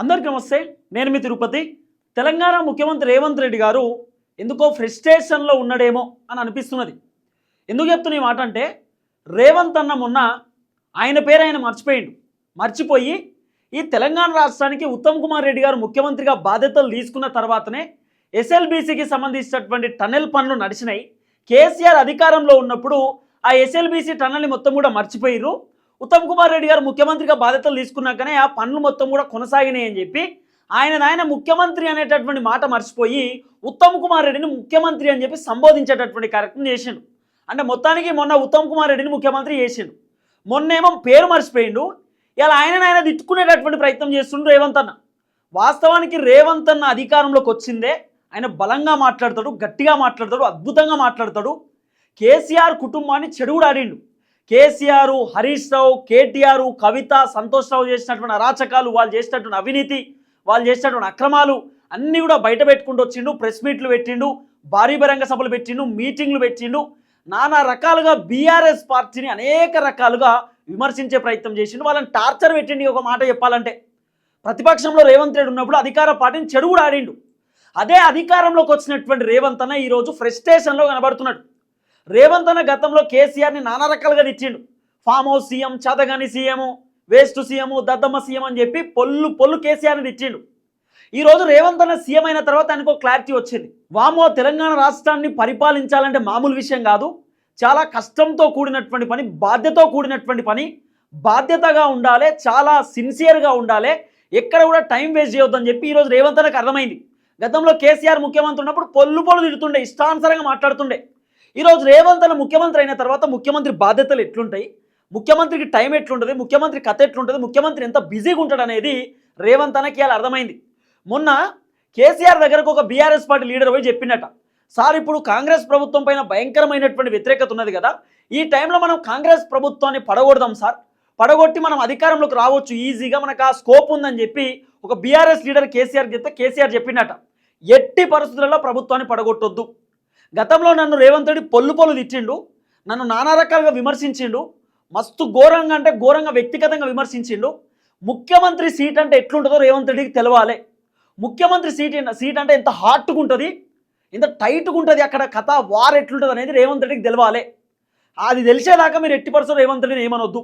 అందరికీ నమస్తే నేను మీ తిరుపతి. తెలంగాణ ముఖ్యమంత్రి రేవంత్ రెడ్డి గారు ఎందుకో ఫ్రస్ట్రేషన్లో ఉన్నాడేమో అని అనిపిస్తున్నది. ఎందుకు చెప్తున్న ఈ మాట అంటే రేవంత్ అన్న మొన్న ఆయన పేరు ఆయన మర్చిపోయిండు. మర్చిపోయి ఈ తెలంగాణ రాష్ట్రానికి ఉత్తమ్ కుమార్ రెడ్డి గారు ముఖ్యమంత్రిగా బాధ్యతలు తీసుకున్న తర్వాతనే ఎస్ఎల్బీసీకి సంబంధించినటువంటి టన్నెల్ పనులు నడిచినాయి. కేసీఆర్ అధికారంలో ఉన్నప్పుడు ఆ ఎస్ఎల్బీసీ టన్నెల్ని మొత్తం కూడా మర్చిపోయారు ఉత్తమ్ కుమార్ రెడ్డి గారు ముఖ్యమంత్రిగా బాధ్యతలు తీసుకున్నాకనే ఆ పనులు మొత్తం కూడా కొనసాగినాయి అని చెప్పి ఆయన నాయన ముఖ్యమంత్రి అనేటటువంటి మాట మర్చిపోయి ఉత్తమ్ కుమార్ రెడ్డిని ముఖ్యమంత్రి అని చెప్పి సంబోధించేటటువంటి కార్యక్రమం చేసిండు. అంటే మొత్తానికి మొన్న ఉత్తమ్ కుమార్ రెడ్డిని ముఖ్యమంత్రి చేసిండు. మొన్నేమో పేరు మర్చిపోయిండు. ఇలా ఆయన ఆయన తిట్టుకునేటటువంటి ప్రయత్నం చేస్తుండు రేవంత్ అన్న. వాస్తవానికి రేవంత్ అన్న అధికారంలోకి వచ్చిందే. ఆయన బలంగా మాట్లాడతాడు గట్టిగా మాట్లాడతాడు అద్భుతంగా మాట్లాడతాడు. కేసీఆర్ కుటుంబాన్ని చెడుగుడు ఆడిండు కేసీఆర్ హరీష్ రావు కేటీఆర్ కవిత సంతోష్ రావు చేసినటువంటి అరాచకాలు వాళ్ళు చేసినటువంటి అవినీతి వాళ్ళు చేసినటువంటి అక్రమాలు అన్నీ కూడా బయట పెట్టుకుంటూ వచ్చిండు ప్రెస్ మీట్లు పెట్టిండు భారీ బహిరంగ సభలు పెట్టిండు మీటింగ్లు పెట్టిండు నానా రకాలుగా బీఆర్ఎస్ పార్టీని అనేక రకాలుగా విమర్శించే ప్రయత్నం చేసిండు వాళ్ళని టార్చర్ పెట్టిండి ఒక మాట చెప్పాలంటే. ప్రతిపక్షంలో రేవంత్ రెడ్డి ఉన్నప్పుడు అధికార పార్టీని చెడు కూడా ఆడిండు. అదే అధికారంలోకి వచ్చినటువంటి రేవంత్ అన్న ఈరోజు ఫ్రస్ట్రేషన్లో కనబడుతున్నాడు. రేవంత్ అన్న గతంలో కేసీఆర్ని నానా రకాలుగా తెచ్చిండు ఫామ్ హౌస్ సీఎం చదగని సీఎం వేస్ట్ సీఎం దద్దమ్మ సీఎం అని చెప్పి పొల్లు పొల్లు కేసీఆర్ని తెచ్చిండు ఈరోజు రేవంత్ అన్న సీఎం అయిన తర్వాత ఆయనకు ఒక క్లారిటీ వచ్చింది. వామో తెలంగాణ రాష్ట్రాన్ని పరిపాలించాలంటే మామూలు విషయం కాదు. చాలా కష్టంతో కూడినటువంటి పని బాధ్యతతో కూడినటువంటి పని. బాధ్యతగా ఉండాలి చాలా సిన్సియర్గా ఉండాలి. ఎక్కడ కూడా టైం వేస్ట్ చేయొద్దని చెప్పి ఈరోజు రేవంత్ అన్నకు అర్థమైంది. గతంలో కేసీఆర్ ముఖ్యమంత్రి ఉన్నప్పుడు పొల్లు పొల్లు తిడుతుండే ఇష్టానుసారంగా మాట్లాడుతుండే. ఈరోజు రేవంత్ అన్న ముఖ్యమంత్రి అయిన తర్వాత ముఖ్యమంత్రి బాధ్యతలు ఎట్లుంటాయి? ముఖ్యమంత్రికి టైం ఎట్లుంటుంది? ముఖ్యమంత్రి కథ ఎట్లుంటుంది? ముఖ్యమంత్రి ఎంత బిజీగా ఉంటాడు అనేది రేవంత్ అన్నకి ఇలా అర్థమైంది. మొన్న కేసీఆర్ దగ్గరకు ఒక బీఆర్ఎస్ పార్టీ లీడర్ పోయి చెప్పినట సార్ ఇప్పుడు కాంగ్రెస్ ప్రభుత్వం పైన భయంకరమైనటువంటి వ్యతిరేకత ఉన్నది కదా ఈ టైంలో మనం కాంగ్రెస్ ప్రభుత్వాన్ని పడగొడదాం సార్. పడగొట్టి మనం అధికారంలోకి రావచ్చు ఈజీగా మనకు ఆ స్కోప్ ఉందని చెప్పి ఒక బీఆర్ఎస్ లీడర్ కేసీఆర్ చెప్తే కేసీఆర్ చెప్పినట. ఎట్టి పరిస్థితులలో ప్రభుత్వాన్ని పడగొట్టొద్దు. గతంలో నన్ను రేవంత్ రెడ్డి పొల్లు పొల్లు తిట్టిండు నన్ను నానా రకాలుగా విమర్శించిండు మస్తు ఘోరంగా అంటే ఘోరంగా వ్యక్తిగతంగా విమర్శించిండు. ముఖ్యమంత్రి సీట్ అంటే ఎట్లుంటుందో రేవంత్ రెడ్డికి తెలవాలి. ముఖ్యమంత్రి సీట్ సీట్ అంటే ఎంత హాట్గా ఉంటుంది ఎంత టైట్గా ఉంటుంది అక్కడ కథ వార్ ఎట్లుంటుంది అనేది రేవంత్ రెడ్డికి తెలవాలి. అది తెలిసేదాకా మీరు ఎట్టి పర్సెంట్ రేవంత్ రెడ్డిని ఏమనొద్దు.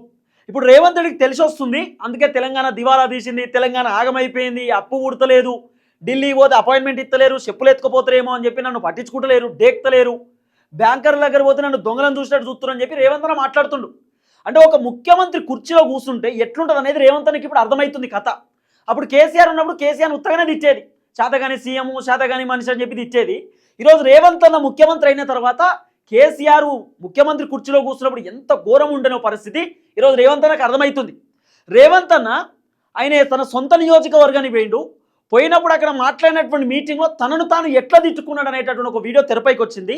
ఇప్పుడు రేవంత్ రెడ్డికి తెలిసి వస్తుంది అందుకే తెలంగాణ దివాలా తీసింది తెలంగాణ ఆగమైపోయింది అప్పు ఉడతలేదు ఢిల్లీ పోతే అపాయింట్మెంట్ ఇస్తలేరు చెప్పులు ఎత్తుకుపోతారేమో అని చెప్పి నన్ను పట్టించుకుంటలేరు డేక్తలేరు బ్యాంకర్ల దగ్గర పోతే నన్ను దొంగలను చూసినట్టు చూస్తున్నారని చెప్పి రేవంత్ అన్న మాట్లాడుతుండు. అంటే ఒక ముఖ్యమంత్రి కుర్చీలో కూర్చుంటే ఎట్లుంటుంది అనేది రేవంత్ అన్నకి ఇప్పుడు అర్థమవుతుంది కథ. అప్పుడు కేసీఆర్ ఉన్నప్పుడు కేసీఆర్ ఉత్తగానే ఇచ్చేది శాతగాని సీఎం శాతగాని మనిషి అని చెప్పి ఇచ్చేది ఈరోజు రేవంత్ అన్న ముఖ్యమంత్రి అయిన తర్వాత కేసీఆర్ ముఖ్యమంత్రి కుర్చీలో కూర్చున్నప్పుడు ఎంత ఘోరం ఉండనో పరిస్థితి ఈరోజు రేవంత్ అన్నకు అర్థమవుతుంది రేవంత్ అన్న ఆయన తన సొంత నియోజకవర్గాన్ని పోయిండు. పోయినప్పుడు అక్కడ మాట్లాడినటువంటి మీటింగ్లో తనను తాను ఎట్లా తిట్టుకున్నాడు అనేటటువంటి ఒక వీడియో తెరపైకి వచ్చింది.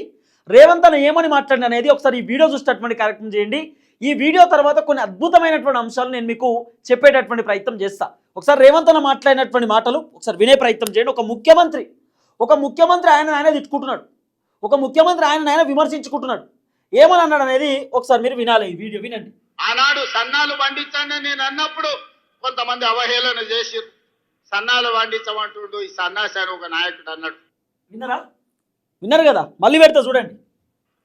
రేవంత్ అన్న ఏమని మాట్లాడిన అనేది ఒకసారి ఈ వీడియో చూసేటటువంటి కార్యక్రమం చేయండి. ఈ వీడియో తర్వాత కొన్ని అద్భుతమైనటువంటి అంశాలు నేను మీకు చెప్పేటటువంటి ప్రయత్నం చేస్తా. ఒకసారి రేవంత్ అన్న మాట్లాడినటువంటి మాటలు ఒకసారి వినే ప్రయత్నం చేయండి. ఒక ముఖ్యమంత్రి ఒక ముఖ్యమంత్రి ఆయన ఆయన తిట్టుకుంటున్నాడు. ఒక ముఖ్యమంత్రి ఆయన ఆయన విమర్శించుకుంటున్నాడు. ఏమని అన్నాడు అనేది ఒకసారి మీరు వినాలి ఈ వీడియో వినండి. ఆనాడు సన్నాలు పండించండి నేను అన్నప్పుడు కొంతమంది అవహేళన చేసి సన్నాలు పండించమంటుండు ఈ సన్నాసి అని ఒక నాయకుడు అన్నాడు. విన్నారా? విన్నారు కదా? మళ్ళీ పెడతా చూడండి.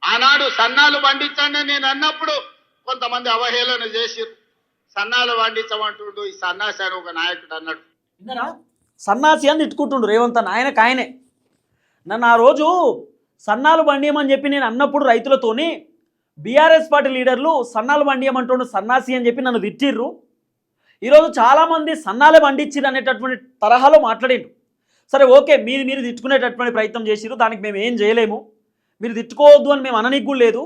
ఆనాడు సన్నాలు పండించండి నేను అన్నప్పుడు కొంతమంది అవహేళన చేసి సన్నాలు పండించమంటుండు ఈ సన్నాసి అని ఒక నాయకుడు అన్నాడు. విన్నారా? సన్నాసి అని తిట్టుకుంటుండు రేవంత్ అన్న ఆయనకు ఆయనే. నన్ను ఆ రోజు సన్నాలు బండియమని చెప్పి నేను అన్నప్పుడు రైతులతోని బీఆర్ఎస్ పార్టీ లీడర్లు సన్నాలు బండియమంటుండు సన్నాసి అని చెప్పి నన్ను తిట్టిర్రు. ఈరోజు చాలామంది సన్నాలే పండించిర్రు అనేటటువంటి తరహాలో మాట్లాడిండు సరే ఓకే మీరు మీరు తిట్టుకునేటటువంటి ప్రయత్నం చేసిర్రు దానికి మేము ఏం చేయలేము. మీరు తిట్టుకోవద్దు అని మేము అననికి కూడా లేదు.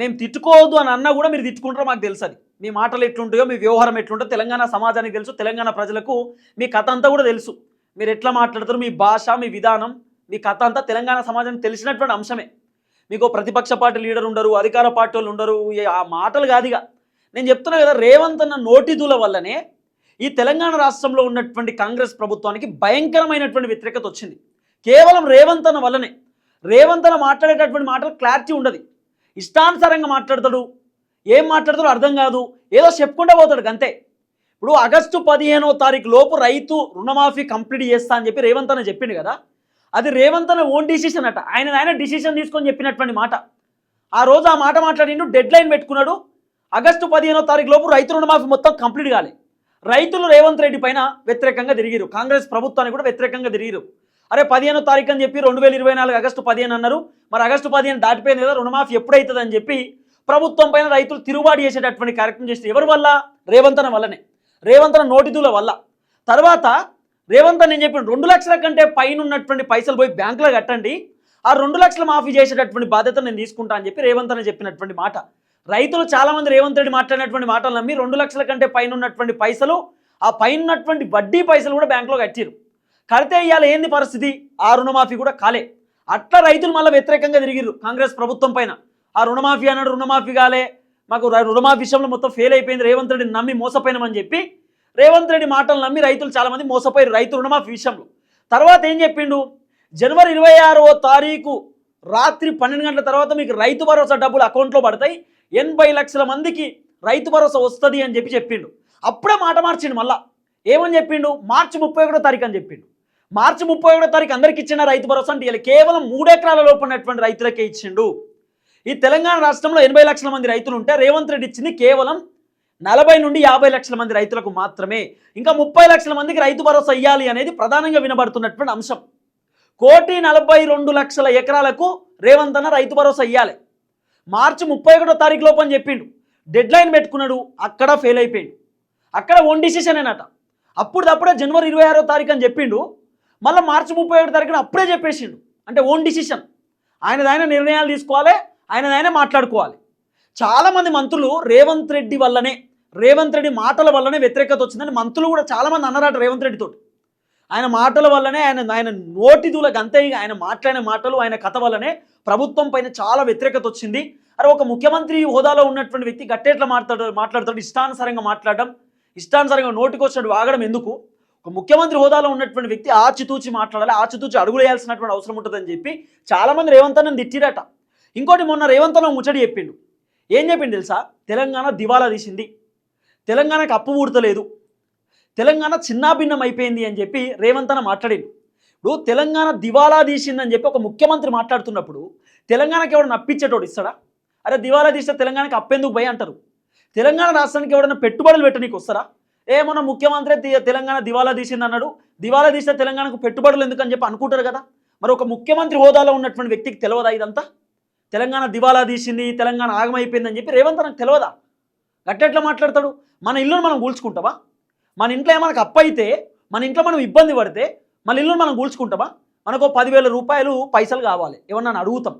మేము తిట్టుకోవద్దు అని అన్నా కూడా మీరు తిట్టుకుంటారో మాకు తెలుసు అది. మీ మాటలు ఎట్లుంటాయో మీ వ్యవహారం ఎట్లుంటుందో తెలంగాణ సమాజానికి తెలుసు తెలంగాణ ప్రజలకు మీ కథ అంతా కూడా తెలుసు. మీరు ఎట్లా మాట్లాడతారు మీ భాష మీ విధానం మీ కథ అంతా తెలంగాణ సమాజానికి తెలిసినటువంటి అంశమే. మీకు ప్రతిపక్ష పార్టీ లీడర్ ఉండరు అధికార పార్టీ వాళ్ళు ఉండరు ఆ మాటలు కాదుగా నేను చెప్తున్నా కదా రేవంత్ అన్న నోటిదుల వల్లనే ఈ తెలంగాణ రాష్ట్రంలో ఉన్నటువంటి కాంగ్రెస్ ప్రభుత్వానికి భయంకరమైనటువంటి వ్యతిరేకత వచ్చింది. కేవలం రేవంత్ అన్న వల్లనే. రేవంత్ అన్న మాట్లాడేటటువంటి మాటలు క్లారిటీ ఉండదు. ఇష్టానుసారంగా మాట్లాడతాడు. ఏం మాట్లాడతాడో అర్థం కాదు. ఏదో చెప్పుకుంటూ పోతాడు అంతే. ఇప్పుడు ఆగస్టు పదిహేనో తారీఖు లోపు రైతు రుణమాఫీ కంప్లీట్ చేస్తా అని చెప్పి రేవంత్ అన్న చెప్పిండు కదా అది రేవంత్ అన్న ఓన్ డిసిషన్ అట. ఆయన ఆయన డిసిషన్ తీసుకొని చెప్పినటువంటి మాట. ఆ రోజు ఆ మాట మాట్లాడిండు డెడ్ లైన్ పెట్టుకున్నాడు ఆగస్టు పదిహేనో తారీఖు లోపు రైతు రుణమాఫీ మొత్తం కంప్లీట్ కాలే. రైతులు రేవంత్ రెడ్డి పైన వ్యతిరేకంగా తిరిగిరు కాంగ్రెస్ ప్రభుత్వానికి కూడా వ్యతిరేకంగా తిరిగిరు అరే పదిహేనో తారీఖు అని చెప్పి రెండు వేల ఇరవై నాలుగు ఆగస్టు పదిహేను అన్నారు. మరి ఆగస్టు పదిహేను దాటిపోయింది కదా రుణమాఫీ ఎప్పుడైతుంది అని చెప్పి ప్రభుత్వం పైన రైతులు తిరుగుబాటు చేసేటటువంటి కార్యక్రమం చేసి ఎవరి వల్ల? రేవంతన వల్లనే. రేవంతన నోటిదుల వల్ల. తర్వాత రేవంత్ నేను చెప్పిన రెండు లక్షల కంటే పైన ఉన్నటువంటి పైసలు పోయి బ్యాంకులో కట్టండి. ఆ రెండు లక్షల మాఫీ చేసేటటువంటి బాధ్యత నేను తీసుకుంటా అని చెప్పి రేవంత్ అని చెప్పినటువంటి మాట. రైతులు చాలామంది రేవంత్ రెడ్డి మాట్లాడినటువంటి మాటలు నమ్మి రెండు లక్షల కంటే పైన ఉన్నటువంటి పైసలు ఆ పైన ఉన్నటువంటి వడ్డీ పైసలు కూడా బ్యాంకులో కట్టారు కడితే ఇవాళ ఏంది పరిస్థితి? ఆ రుణమాఫీ కూడా కాలే. అట్లా రైతులు మళ్ళీ వ్యతిరేకంగా తిరిగిర్రు కాంగ్రెస్ ప్రభుత్వం పైన. ఆ రుణమాఫీ అన్నాడు రుణమాఫీ కాలే. మాకు రుణమాఫీ విషయంలో మొత్తం ఫెయిల్ అయిపోయింది రేవంత్ రెడ్డిని నమ్మి మోసపోయినామని చెప్పి రేవంత్ రెడ్డి మాటలు నమ్మి రైతులు చాలామంది మోసపోయారు రైతు రుణమాఫీ విషయంలో. తర్వాత ఏం చెప్పిండు? జనవరి ఇరవై ఆరవ తారీఖు రాత్రి పన్నెండు గంటల తర్వాత మీకు రైతు భరోసా డబ్బులు అకౌంట్లో పడతాయి. ఎనభై లక్షల మందికి రైతు భరోసా వస్తుంది అని చెప్పి చెప్పిండు. అప్పుడే మాట మార్చిండు మళ్ళా. ఏమని చెప్పిండు? మార్చి ముప్పై ఒకటో తారీఖు అని చెప్పిండు. మార్చి ముప్పై ఒకటో తారీఖు అందరికి ఇచ్చిన రైతు భరోసా అంటే కేవలం మూడెకరాల లోపు ఉన్నటువంటి రైతులకే ఇచ్చిండు. ఈ తెలంగాణ రాష్ట్రంలో ఎనభై లక్షల మంది రైతులు ఉంటే రేవంత్ రెడ్డి ఇచ్చింది కేవలం నలభై నుండి యాభై లక్షల మంది రైతులకు మాత్రమే. ఇంకా ముప్పై లక్షల మందికి రైతు భరోసా ఇవ్వాలి అనేది ప్రధానంగా వినబడుతున్నటువంటి అంశం. కోటి నలభై రెండు లక్షల ఎకరాలకు రేవంత్ అన్న రైతు భరోసా ఇవ్వాలి మార్చి ముప్పై ఒకటో తారీఖు లోపు అని చెప్పిండు. డెడ్ లైన్ పెట్టుకున్నాడు అక్కడ ఫెయిల్ అయిపోయిండు. అక్కడ ఓన్ డిసిషన్ అనట అప్పుడు అప్పుడే జనవరి ఇరవై ఆరో తారీఖు అని చెప్పిండు. మళ్ళీ మార్చి ముప్పై ఒకటో తారీఖున అప్పుడే చెప్పేసిండు. అంటే ఓన్ డిసిషన్ ఆయనదైన నిర్ణయాలు తీసుకోవాలి ఆయనదైనా మాట్లాడుకోవాలి. చాలామంది మంత్రులు రేవంత్ రెడ్డి వల్లనే రేవంత్ రెడ్డి మాటల వల్లనే వ్యతిరేకత వచ్చిందని మంత్రులు కూడా చాలామంది అన్నారట రేవంత్ రెడ్డితో ఆయన మాటల వల్లనే ఆయన ఆయన నోటి దూలకు అంతే ఆయన మాట్లాడిన మాటలు ఆయన కథ వల్లనే ప్రభుత్వం పైన చాలా వ్యతిరేకత వచ్చింది. అరే ఒక ముఖ్యమంత్రి హోదాలో ఉన్నటువంటి వ్యక్తి గట్టేట్లా మాట్లాడు మాట్లాడతాడు ఇష్టానుసారంగా మాట్లాడడం ఇష్టానుసారంగా నోటికొచ్చినట్టు వాగడం ఎందుకు? ఒక ముఖ్యమంత్రి హోదాలో ఉన్నటువంటి వ్యక్తి ఆచితూచి మాట్లాడాలి ఆచితూచి అడుగులేయాల్సినటువంటి అవసరం ఉంటుందని చెప్పి చాలామంది రేవంత్ తిట్టిరట. ఇంకోటి మొన్న రేవంత్ అన్న ముచ్చడి చెప్పిండు. ఏం చెప్పిండు తెలుసా? తెలంగాణ దివాలా తీసింది. తెలంగాణకు అప్పు ఊడతలేదు తెలంగాణ చిన్నాభిన్నం అయిపోయింది అని చెప్పి రేవంత్ అన్న మాట్లాడిండు. ఇప్పుడు తెలంగాణ దివాలా తీసిందని చెప్పి ఒక ముఖ్యమంత్రి మాట్లాడుతున్నప్పుడు తెలంగాణకి ఎవడన్నా అప్పించేటోడు ఇస్తాడా? అరే దివాలా తీస్తే తెలంగాణకి అప్పెందుకు భయ అంటారు? తెలంగాణ రాష్ట్రానికి ఎవడన్నా పెట్టుబడులు పెట్టనీకి వస్తారా ఏమన్నా ముఖ్యమంత్రి తెలంగాణ దివాలా తీసింది అన్నాడు. దివాలా తీస్తే తెలంగాణకు పెట్టుబడులు ఎందుకని చెప్పి అనుకుంటారు కదా? మరి ఒక ముఖ్యమంత్రి హోదాలో ఉన్నటువంటి వ్యక్తికి తెలియదా ఇదంతా? తెలంగాణ దివాలా తీసింది తెలంగాణ ఆగమైపోయిందని చెప్పి రేవంత్ నాకు తెలియదా గట్టెట్లా మాట్లాడతాడు? మన ఇల్లును మనం కూల్చుకుంటావా మన ఇంట్లో ఏమైనా అప్పు అయితే మన ఇంట్లో మనం ఇబ్బంది పడితే మన ఇల్లు మనం కూల్చుకుంటామా? మనకు పదివేల రూపాయలు పైసలు కావాలి. ఏమన్నా అడుగుతాం.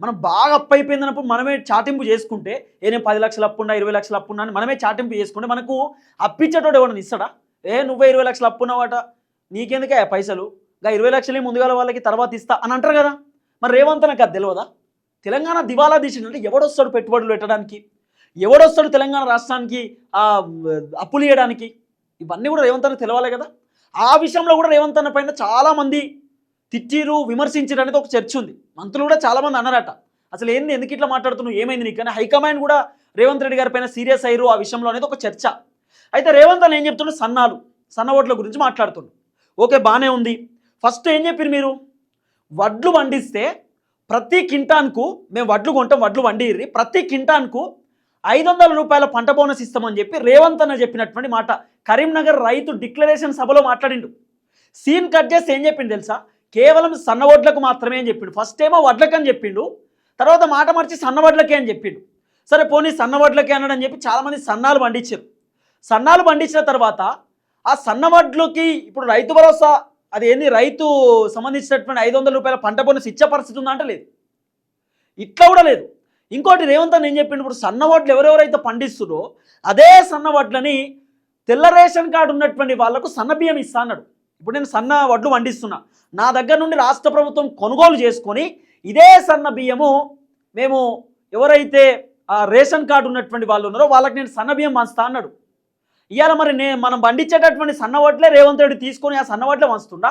మనం బాగా అప్పు అయిపోయింది మనమే చాటింపు చేసుకుంటే ఏ నేను పది లక్షలు అప్పున్నా ఇరవై లక్షలు అప్పున్నా అని మనమే చాటింపు చేసుకుంటే మనకు అప్పిచ్చేటోడు ఎవరైనా ఇస్తాడా ఏ నువ్వే ఇరవై లక్షలు అప్పున్నావాట. నీకెందుకే ఆ పైసలు? ఇంకా ఇరవై లక్షలు ముందుగాల వాళ్ళకి తర్వాత ఇస్తా అని అంటారు కదా. మరి రేవంత్ నాకు అది తెలియదా తెలంగాణ దివాలా తీసిందంటే ఎవడొస్తాడు పెట్టుబడులు పెట్టడానికి? ఎవడొస్తాడు తెలంగాణ రాష్ట్రానికి అప్పులు ఇవ్వడానికి ఇవన్నీ కూడా రేవంత్ అన్న తెలవాలి కదా? ఆ విషయంలో కూడా రేవంత్ అన్న పైన చాలామంది తిట్టిరు విమర్శించారు అనేది ఒక చర్చ ఉంది. మంత్రులు కూడా చాలామంది అన్నారట. అసలు ఏంది ఎందుకు ఇట్లా మాట్లాడుతున్నావు? ఏమైంది నీకు? కానీ హైకమాండ్ కూడా రేవంత్ రెడ్డి గారి పైన సీరియస్ అయ్యారు ఆ విషయంలో అనేది ఒక చర్చ. అయితే రేవంత్ అన్న ఏం చెప్తున్నాడు సన్నాలు. సన్న ఓట్ల గురించి మాట్లాడుతుండు. ఓకే బాగానే ఉంది. ఫస్ట్ ఏం చెప్పారు మీరు? వడ్లు వండిస్తే ప్రతి కింటాన్కు మేము వడ్లు కొంటాం వడ్లు వండిర్రి ప్రతి కింటాన్కు ఐదు వందల రూపాయల పంట బోనస్ ఇస్తామని చెప్పి రేవంత్ అన్న చెప్పినటువంటి మాట. కరీంనగర్ రైతు డిక్లరేషన్ సభలో మాట్లాడిండు. సీన్ కట్ చేసి ఏం చెప్పిండు తెలుసా? కేవలం సన్న వడ్లకు మాత్రమే అని చెప్పిండు. ఫస్ట్ ఏమో వడ్లకు అని చెప్పిండు. తర్వాత మాట మార్చి సన్న వడ్లకే అని చెప్పిండు. సరే పోనీ సన్న వడ్లకే అన్నాడని చెప్పి చాలామంది సన్నాలు పండించారు. సన్నాలు పండించిన తర్వాత ఆ సన్న వడ్లకి ఇప్పుడు రైతు భరోసా అది ఏంది? రైతు సంబంధించినటువంటి ఐదు వందల రూపాయల పంట బోనస్ ఇచ్చే పరిస్థితి ఉందంటే లేదు ఇట్లా కూడా లేదు. ఇంకోటి రేవంత్ అని ఏం చెప్పిండు? ఇప్పుడు సన్న వడ్లు ఎవరెవరైతే పండిస్తుందో అదే సన్న వడ్లని తెల్ల రేషన్ కార్డు ఉన్నటువంటి వాళ్ళకు సన్న బియ్యం ఇస్తా అన్నాడు. ఇప్పుడు నేను సన్న వడ్లు వండిస్తున్నా నా దగ్గర నుండి రాష్ట్ర ప్రభుత్వం కొనుగోలు చేసుకొని ఇదే సన్న బియ్యము మేము ఎవరైతే ఆ రేషన్ కార్డు ఉన్నటువంటి వాళ్ళు ఉన్నారో వాళ్ళకి నేను సన్న బియ్యం పంచుతా అన్నాడు. ఇవాళ మరి నే మనం పండించేటటువంటి సన్న వడ్లే రేవంత్ రెడ్డి తీసుకొని ఆ సన్న వడ్లే పంచుతుండా?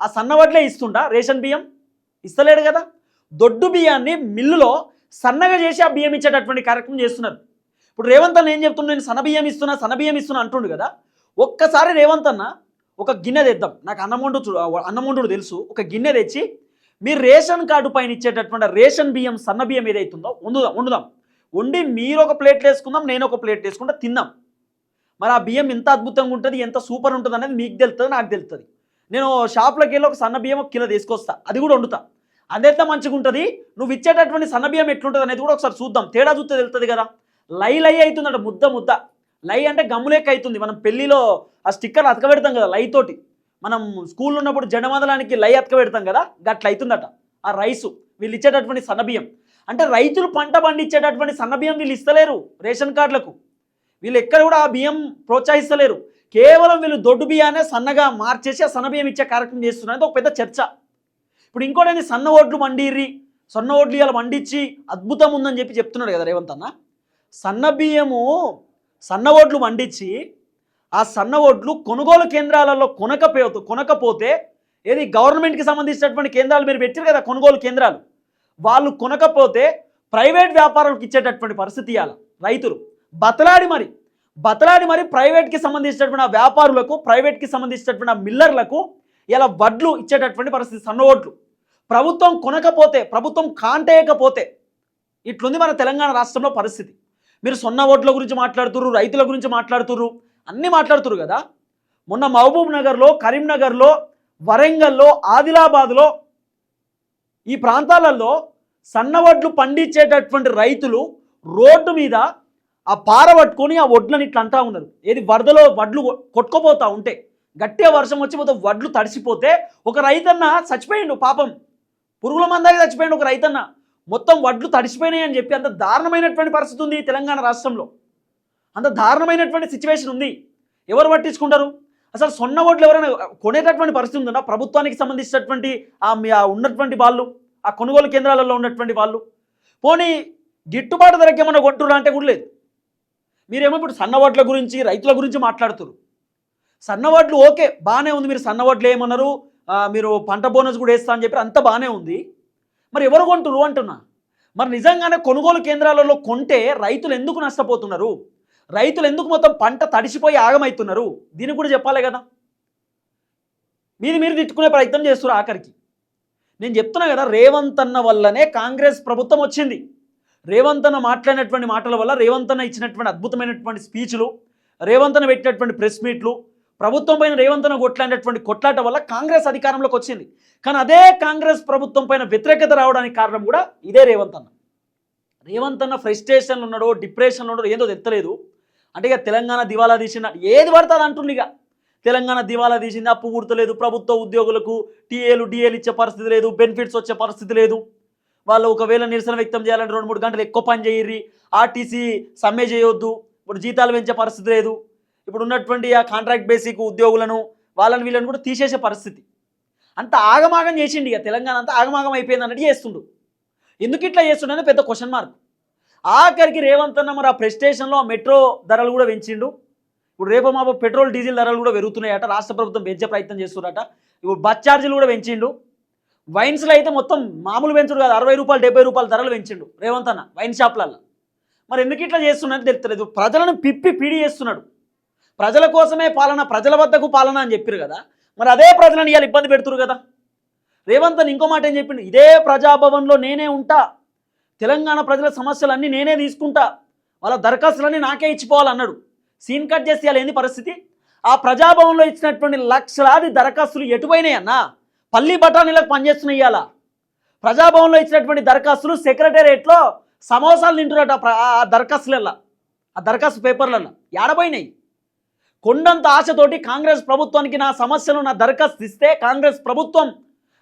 ఆ సన్న వడ్లే ఇస్తుండా రేషన్ బియ్యం? ఇస్తలేడు కదా? దొడ్డు బియ్యాన్ని మిల్లులో సన్నగా చేసి ఆ బియ్యం ఇచ్చేటటువంటి కార్యక్రమం చేస్తున్నారు. ఇప్పుడు రేవంత్ అన్న ఏం చెప్తున్నా నేను సన్న బియ్యం ఇస్తున్నా సన్న బియ్యం ఇస్తున్నా అంటుండు కదా. ఒక్కసారి రేవంత్ అన్న ఒక గిన్నె తెద్దాం. నాకు అన్నమొండు చూ అన్నమొండు తెలుసు. ఒక గిన్నె తెచ్చి మీరు రేషన్ కార్డు పైన ఇచ్చేటటువంటి రేషన్ బియ్యం సన్న బియ్యం ఏదైతుందో వండుదాం వండుదాం. వండి మీరు ఒక ప్లేట్ వేసుకుందాం నేను ఒక ప్లేట్ వేసుకుంటా తిందాం. మరి ఆ బియ్యం ఎంత అద్భుతంగా ఉంటుంది ఎంత సూపర్ ఉంటుంది అనేది మీకు తెలుస్తుంది నాకు తెలుస్తుంది. నేను షాప్లోకి వెళ్ళి ఒక సన్న బియ్యం ఒక కిలో తీసుకొస్తా. అది కూడా వండుతా. అదెంత మంచిగా ఉంటుంది నువ్వు ఇచ్చేటటువంటి సన్న బియ్యం ఎట్లుంటుంది అనేది కూడా ఒకసారి చూద్దాం. తేడా చూస్తే తెలుస్తుంది కదా? లై లై అవుతుందట ముద్ద ముద్ద. లై అంటే గమ్ములేక అవుతుంది. మనం పెళ్ళిలో ఆ స్టిక్కర్ అతకబెడతాం కదా లై తోటి. మనం స్కూల్లో ఉన్నప్పుడు జనమదలానికి లై అతకబెడతాం కదా? గట్ల అవుతుందట ఆ రైసు. వీళ్ళు ఇచ్చేటటువంటి సన్నబియ్యం అంటే రైతులు పంట పండించేటటువంటి సన్నబియ్యం వీళ్ళు ఇస్తలేరు రేషన్ కార్డులకు. వీళ్ళు ఎక్కడ కూడా ఆ బియ్యం ప్రోత్సహిస్తలేరు. కేవలం వీళ్ళు దొడ్డు బియ్యాన్ని సన్నగా మార్చేసి ఆ సన్న బియ్యం ఇచ్చే కార్యక్రమం చేస్తున్నారు. ఒక పెద్ద చర్చ. ఇప్పుడు ఇంకోటి సన్న ఓట్లు మండిర్రి. సన్న ఓట్లు ఇవాళ మండించి అద్భుతం ఉందని చెప్పి చెప్తున్నాడు కదా రేవంత్ అన్న. సన్న బియ్యము సన్న ఓట్లు మండించి ఆ సన్న ఓట్లు కొనుగోలు కేంద్రాలలో కొనకపోతే కొనకపోతే ఏది? గవర్నమెంట్కి సంబంధించినటువంటి కేంద్రాలు మీరు పెట్టారు కదా కొనుగోలు కేంద్రాలు. వాళ్ళు కొనకపోతే ప్రైవేట్ వ్యాపారులకు ఇచ్చేటటువంటి పరిస్థితి ఇవ్వాలి రైతులు. బతలాడి మరి. బతలాడి మరి ప్రైవేట్కి సంబంధించినటువంటి వ్యాపారులకు ప్రైవేట్కి సంబంధించినటువంటి ఆ మిల్లర్లకు ఇలా వడ్లు ఇచ్చేటటువంటి పరిస్థితి సన్న ఓట్లు. ప్రభుత్వం కొనకపోతే ప్రభుత్వం కాంటేయకపోతే ఇట్లుంది మన తెలంగాణ రాష్ట్రంలో పరిస్థితి. మీరు సొన్న ఓట్ల గురించి మాట్లాడుతుర్రు రైతుల గురించి మాట్లాడుతుర్రు అన్నీ మాట్లాడుతుర్రు కదా. మొన్న మహబూబ్ నగర్లో కరీంనగర్లో వరంగల్లో ఆదిలాబాద్లో ఈ ప్రాంతాలలో సన్న వడ్లు పండించేటటువంటి రైతులు రోడ్డు మీద ఆ పార పట్టుకొని ఆ వడ్లను ఇట్లా అంటా ఉన్నారు. ఏది వరదలో వడ్లు కొట్టుకోపోతూ ఉంటే గట్టిగా వర్షం వచ్చి మొత్తం వడ్లు తడిసిపోతే ఒక రైతన్న చచ్చిపోయిండు పాపం. పురుగుల మందాకి చచ్చిపోయిన ఒక రైతన్న. మొత్తం వడ్లు తడిచిపోయినాయి అని చెప్పి అంత దారుణమైనటువంటి పరిస్థితి ఉంది తెలంగాణ రాష్ట్రంలో. అంత దారుణమైనటువంటి సిచ్యువేషన్ ఉంది. ఎవరు పట్టించుకుంటారు? అసలు సొన్న ఓట్లు ఎవరైనా కొనేటటువంటి పరిస్థితి ఉందా? ప్రభుత్వానికి సంబంధించినటువంటి ఆ ఉన్నటువంటి వాళ్ళు ఆ కొనుగోలు కేంద్రాలలో ఉన్నటువంటి వాళ్ళు. పోనీ గిట్టుబాటు ధరకి ఏమన్నా కొట్టురా అంటే కూడా లేదు. మీరేమో ఇప్పుడు సన్న ఓట్ల గురించి రైతుల గురించి మాట్లాడుతున్నారు సన్న ఓట్లు ఓకే బాగానే ఉంది మీరు సన్న ఓట్లు ఏమన్నారు? మీరు పంట బోనస్ కూడా వేస్తా అని చెప్పి అంత బాగానే ఉంది. మరి ఎవరు కొంటురు అంటున్నా? మరి నిజంగానే కొనుగోలు కేంద్రాలలో కొంటే రైతులు ఎందుకు నష్టపోతున్నారు? రైతులు ఎందుకు మొత్తం పంట తడిసిపోయి ఆగమవుతున్నారు దీనికి కూడా చెప్పాలి కదా. మీది మీరు తిట్టుకునే ప్రయత్నం చేస్తున్నారు ఆఖరికి. నేను చెప్తున్నా కదా రేవంత్ అన్న వల్లనే కాంగ్రెస్ ప్రభుత్వం వచ్చింది. రేవంత్ అన్న మాట్లాడినటువంటి మాటల వల్ల రేవంత్ అన్న ఇచ్చినటువంటి అద్భుతమైనటువంటి స్పీచ్లు రేవంత్ అన్న పెట్టినటువంటి ప్రెస్ మీట్లు ప్రభుత్వం పైన రేవంత్ కొట్లాడేటువంటి కొట్లాట వల్ల కాంగ్రెస్ అధికారంలోకి వచ్చింది. కానీ అదే కాంగ్రెస్ ప్రభుత్వం పైన వ్యతిరేకత రావడానికి కారణం కూడా ఇదే రేవంత్ అన్న. రేవంత్ అన్న ఫ్రస్ట్రేషన్లు ఉన్నాడో డిప్రెషన్లు ఉన్నాడో ఏదో తెత్తలేదు అంటే ఇక తెలంగాణ దివాలా తీసిన ఏది పడుతుంది అంటుంది ఇక. తెలంగాణ దివాలా తీసింది అప్పు పుడతలేదు ప్రభుత్వ ఉద్యోగులకు టీఏలు డిఏలు ఇచ్చే పరిస్థితి లేదు బెనిఫిట్స్ వచ్చే పరిస్థితి లేదు. వాళ్ళు ఒకవేళ నిరసన వ్యక్తం చేయాలంటే రెండు మూడు గంటలు ఎక్కువ పని చేయర్రి. ఆర్టీసీ సమ్మె చేయొద్దు. ఇప్పుడు జీతాలు పెంచే పరిస్థితి లేదు. ఇప్పుడు ఉన్నటువంటి ఆ కాంట్రాక్ట్ బేసిక్ ఉద్యోగులను వాళ్ళని వీళ్ళని కూడా తీసేసే పరిస్థితి. అంత ఆగమాగం చేసిండు ఇక తెలంగాణ అంతా ఆగమాగం అయిపోయింది అన్నట్టు చేస్తుండు. ఎందుకు ఇట్లా చేస్తుండని పెద్ద క్వశ్చన్ మార్క్ ఆఖరికి రేవంత్ అన్న మరి ఆ ప్రెస్టేషన్లో మెట్రో ధరలు కూడా పెంచిండు. ఇప్పుడు రేపు మాపు పెట్రోల్ డీజిల్ ధరలు కూడా పెరుగుతున్నాయట. రాష్ట్ర ప్రభుత్వం పెంచే ప్రయత్నం చేస్తున్నారట ఇప్పుడు బస్ ఛార్జీలు కూడా పెంచిండు. వైన్స్లో అయితే మొత్తం మామూలు పెంచుడు కాదు. అరవై రూపాయలు డెబ్బై రూపాయలు ధరలు పెంచిండు రేవంత్ అన్న. వైన్ షాప్లలో మరి ఎందుకు ఇట్లా చేస్తున్నాడు తెలుస్తలేదు ప్రజలను పిప్పి పీడి చేస్తున్నాడు. ప్రజల కోసమే పాలన ప్రజల వద్దకు పాలన అని చెప్పారు కదా. మరి అదే ప్రజలను ఇవాళ ఇబ్బంది పెడుతురు కదా. రేవంత్ అని ఇంకో మాట ఏం చెప్పిండు? ఇదే ప్రజాభవన్లో నేనే ఉంటా. తెలంగాణ ప్రజల సమస్యలన్నీ నేనే తీసుకుంటా. వాళ్ళ దరఖాస్తులన్నీ నాకే ఇచ్చిపోవాలన్నాడు. సీన్ కట్ చేసి ఇవాళ ఏంది పరిస్థితి? ఆ ప్రజాభవన్లో ఇచ్చినటువంటి లక్షలాది దరఖాస్తులు ఎటుపోయినాయి అన్నా? పల్లి బఠానీలకు పనిచేస్తున్నాయి ఇవాళ ప్రజాభవన్లో ఇచ్చినటువంటి దరఖాస్తులు సెక్రటేరియట్లో సమోసాలు తింటున్నట్టు ఆ ప్ర- ఆ ఆ దరఖాస్తు పేపర్లలో ఏడపోయినాయి కొండంత ఆశతోటి కాంగ్రెస్ ప్రభుత్వానికి నా సమస్యను నా దరఖాస్తు ఇస్తే కాంగ్రెస్ ప్రభుత్వం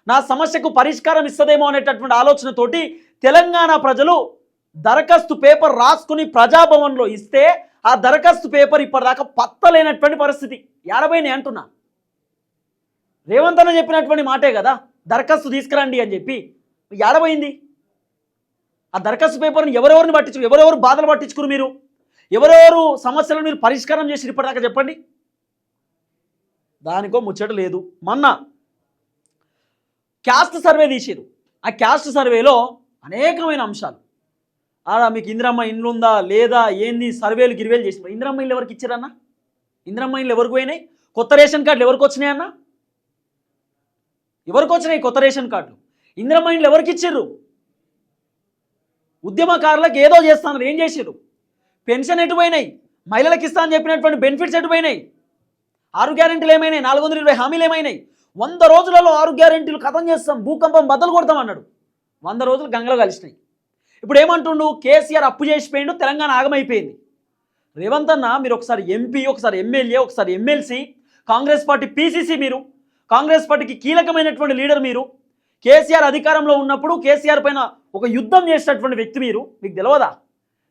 నా సమస్యకు పరిష్కారం ఇస్తుందేమో అనేటటువంటి ఆలోచనతోటి తెలంగాణ ప్రజలు దరఖాస్తు పేపర్ రాసుకుని ప్రజాభవన్లో ఇస్తే ఆ దరఖాస్తు పేపర్ ఇప్పటిదాకా పత్తలేనటువంటి పరిస్థితి. ఏడబోయినాయి అంటున్నా. రేవంత్ అన్న చెప్పినటువంటి మాటే కదా దరఖాస్తు తీసుకురండి అని చెప్పి. ఏడబోయింది ఆ దరఖాస్తు పేపర్ని ఎవరెవరిని పట్టించు ఎవరెవరు బాధలు పట్టించుకురు మీరు? ఎవరెవరు సమస్యలను మీరు పరిష్కారం చేసి ఇప్పటిదాకా చెప్పండి. దానికో ముచ్చట లేదు. మొన్న క్యాస్ట్ సర్వే తీసారు ఆ క్యాస్ట్ సర్వేలో అనేకమైన అంశాలు. ఆడ మీకు ఇందిరమ్మ ఇండ్లు ఉందా లేదా ఏంది సర్వేలు గిరివేలు చేసిన ఇందిరమ్మ ఇల్లు ఎవరికి ఇచ్చారన్నా ఇందిరమ్మ ఇండ్లు ఎవరికి పోయినాయి? కొత్త రేషన్ కార్డులు ఎవరికి వచ్చినాయి ఎవరికి వచ్చినాయి కొత్త రేషన్ కార్డులు? ఇందిరమ్మ ఇండ్లు ఎవరికి ఇచ్చిర్రు? ఉద్యమకారులకు ఏదో చేస్తున్నారు ఏం చేసిర్రు? పెన్షన్ ఎటుపోయినాయి మహిళలకు ఇస్తా అని చెప్పినటువంటి బెనిఫిట్స్ ఎటుపోయినాయి ఆరు గ్యారెంటీలు ఏమైనాయి? నాలుగు వందల ఇరవై హామీలు ఏమైనాయి? వంద రోజులలో ఆరు గ్యారెంటీలు ఖతం చేస్తాం భూకంపం బద్దలు కొడతాం అన్నాడు. వంద రోజులు గంగలో కలిసినాయి. ఇప్పుడు ఏమంటుండు? కేసీఆర్ అప్పు చేసిపోయిండు తెలంగాణ ఆగమైపోయింది. రేవంత్ అన్న మీరు ఒకసారి ఎంపీ ఒకసారి ఎమ్మెల్యే ఒకసారి ఎమ్మెల్సీ కాంగ్రెస్ పార్టీ పీసీసీ మీరు కాంగ్రెస్ పార్టీకి కీలకమైనటువంటి లీడర్ మీరు. కేసీఆర్ అధికారంలో ఉన్నప్పుడు కేసీఆర్ పైన ఒక యుద్ధం చేసినటువంటి వ్యక్తి మీరు. మీకు తెలియదా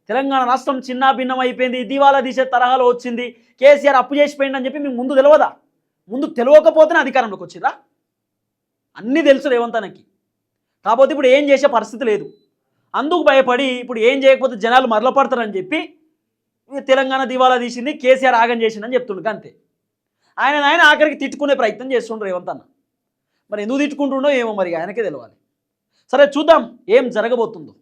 తెలంగాణ రాష్ట్రం చిన్న భిన్నం అయిపోయింది. దివాలా తీసే తరహాలో వచ్చింది. కేసీఆర్ అప్పు చేసిపోయింది అని చెప్పి మీకు ముందు తెలియదా ముందు తెలియకపోతేనే అధికారంలోకి వచ్చిరా అన్నీ తెలుసు రేవంతానికి కాకపోతే ఇప్పుడు ఏం చేసే పరిస్థితి లేదు. అందుకు భయపడి ఇప్పుడు ఏం చేయకపోతే జనాలు మరలపడతారని చెప్పి తెలంగాణ దివాలా తీసింది కేసీఆర్ ఆగం చేసిందని చెప్తుండ్రు అంతే. ఆయన ఆయన ఆఖరికి తిట్టుకునే ప్రయత్నం చేస్తుండ్రు రేవంత్ అన్న. మరి ఎందుకు తిట్టుకుంటుండో ఏమో మరి ఆయనకే తెలియాలి సరే చూద్దాం ఏం జరగబోతుందో.